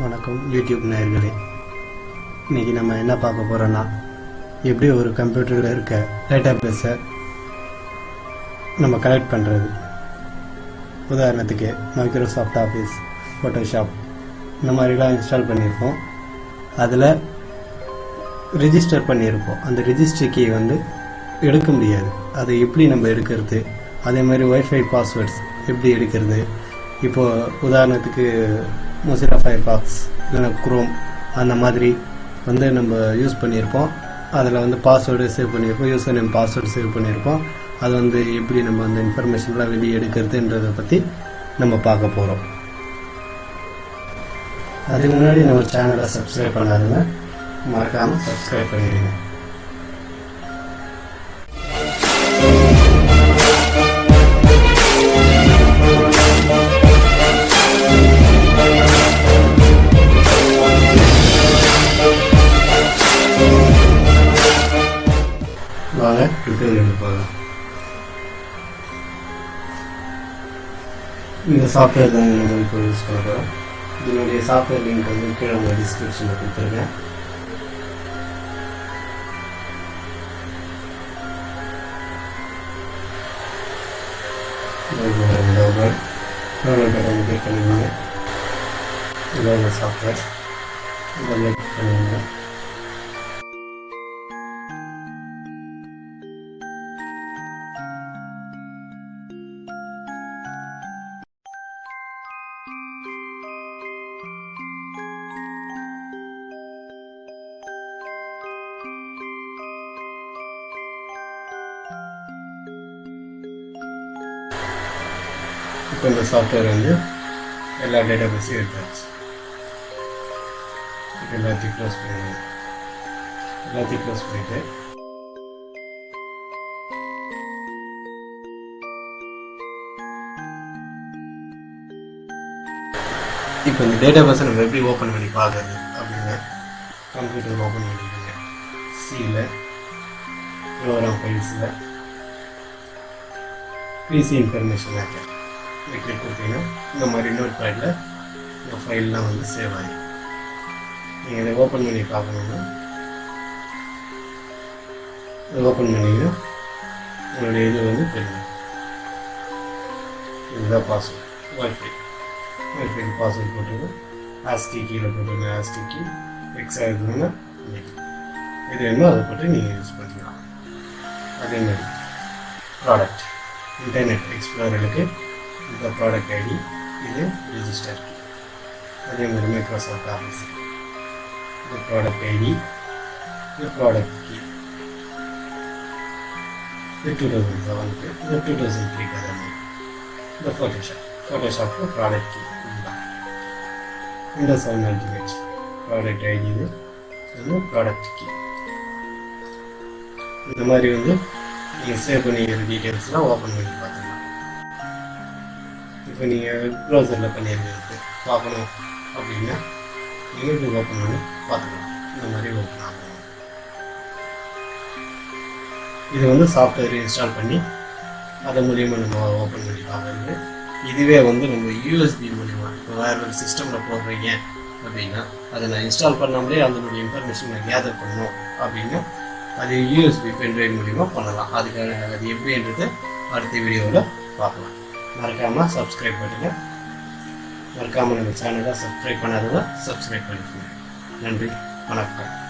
வணக்கம் யூடியூப் நேயர்களே. இன்றைக்கி நம்ம என்ன பார்க்க போகிறோன்னா எப்படி ஒரு கம்ப்யூட்டரில் இருக்க டேட்டா பேஸை நம்ம கலெக்ட் பண்ணுறது உதாரணத்துக்கு மைக்ரோசாஃப்ட் ஆஃபீஸ் ஃபோட்டோஷாப் இந்த மாதிரிலாம் இன்ஸ்டால் பண்ணியிருப்போம். அதில் ரிஜிஸ்டர் பண்ணியிருப்போம். அந்த ரிஜிஸ்டர் கீ வந்து எடுக்க முடியாது. அதை எப்படி நம்ம எடுக்கிறது? அதே மாதிரி ஒய்ஃபை பாஸ்வேர்ட்ஸ் எப்படி எடுக்கிறது? இப்போது உதாரணத்துக்கு மொசிலா ஃபயர்பாக்ஸ் இல்லைன்னா குரோம் அந்த மாதிரி வந்து நம்ம யூஸ் பண்ணியிருப்போம். அதில் வந்து பாஸ்வேர்டு சேவ் பண்ணியிருப்போம். யூசர் நேம் பாஸ்வேர்டு சேவ் பண்ணியிருப்போம். அது வந்து எப்படி நம்ம அந்த இன்ஃபர்மேஷன்லாம் வெளியே எடுக்கிறதுன்றதை பற்றி நம்ம பார்க்க போகிறோம் அதுக்கு முன்னாடி நம்ம சேனலை சப்ஸ்கிரைப் பண்ணாதுங்க. மறக்காமல் சப்ஸ்கிரைப் பண்ணிடுங்க. டுட்டோரியல் போகலாம் இந்த சாஃப்ட்வேர் தான் நம்ம இப்போ யூஸ் பண்ண போகிறோம் இதனுடைய சாஃப்ட்வேர் லிங்க் வந்து கீழே உங்கள் டிஸ்கிரிப்ஷனில் கொடுத்துருக்கேன். டவுன்லோட் பட்டன் கிளிக் இதான் சாஃப்ட்வேர் இதை கிளிக் இப்போ இந்த சாஃப்ட்வேர் வந்து எல்லா டேட்டாபேஸையும் எடுத்தாச்சு. எல்லாத்தையும் க்ளோஸ் பண்ணிடுங்க எல்லாத்தையும் க்ளோஸ் பண்ணிட்டு இப்போ இந்த டேட்டா பேஸை நம்ம எப்படி ஓப்பன் பண்ணி பார்க்கறது அப்படின்னு கம்ப்யூட்டர் ஓப்பன் பண்ணிக்கோங்க சியில் ப்ரோக்ராம் ஃபைல்ஸில் பிசி இன்ஃபர்மேஷன் இருக்குது வீட்டில் கொடுத்தீங்கன்னா இந்த மாதிரி இன்னொரு பேட்டில் இந்த ஃபைல்லாம் வந்து சேவ் ஆகி நீங்கள் இதை ஓப்பன் பண்ணி பார்க்கணுன்னா இதை ஓப்பன் பண்ணிங்கன்னா உங்களுடைய இது வந்து தெரியும். இதுதான் பாஸ்வேர்ட் ஒய்ஃபை ஒய்ஃபைக்கு பாஸ்வேர்ட் போட்டுருங்க ஆஸ்கி கீழே போட்டுருங்க ஆஸ்கி கீ எக்ஸா இருக்குதுன்னா இது வேணுமோ அதை போட்டு நீங்கள் யூஸ் பண்ணிக்கலாம். அதே மாதிரி ப்ராடக்ட் இன்டர்நெட் எக்ஸ்ப்ளோரருக்கு இந்த ப்ராடக்ட் ஐடி இது ரிஜிஸ்டர் அதே மாதிரி மைக்ரோசாஃப்ட் ஆஃபீஸ் இந்த ப்ராடக்ட் ஐடி இந்த ப்ராடக்ட் கீ இது டூ தௌசண்ட் செவனுக்கு இது டூ தௌசண்ட் த்ரீக்கு அதே மாதிரி இந்த Photoshop ஃபோட்டோஷாப்க்கு product key Windows seven ultimate product ID இது. இது ப்ராடக்ட் கீ இந்த மாதிரி வந்து நீங்கள் சேவ் பண்ணிக்கிற டீட்டெயில்ஸ்லாம் ஓப்பன் பண்ணி பார்த்துக்கலாம். இப்போ நீங்கள் ப்ரௌசரில் பண்ணியிருக்கிறது பார்க்கணும் அப்படின்னா நீங்கள் இப்படி ஓப்பன் பண்ணி பார்த்துக்கலாம். இந்த மாதிரி ஓப்பன் ஆகும் இது வந்து சாஃப்ட்வேர் இன்ஸ்டால் பண்ணி அது மூலியமாக நம்ம ஓப்பன் பண்ணி பார்க்குறது. இதுவே வந்து நம்ம யூஎஸ்பி மூலிமா இப்போ வேற ஒரு சிஸ்டமில் போடுறீங்க அப்படின்னா அதை நான் இன்ஸ்டால் பண்ணாமலே அதனுடைய இன்ஃபர்மேஷன் நான் கேதர் பண்ணணும் அப்படின்னா அது யூஎஸ்பி பென்ட்ரைவ் மூலிமா பண்ணலாம். அதுக்கான அது எப்படின்றது அடுத்த வீடியோவில் பார்க்கலாம். மறக்காமல் சப்ஸ்கிரைப் பண்ணுங்கள் மறக்காமல் நம்ம சேனலை சப்ஸ்கிரைப் பண்ணாதவங்க சப்ஸ்கிரைப் பண்ணிக்கோங்க. நன்றி. வணக்கம்.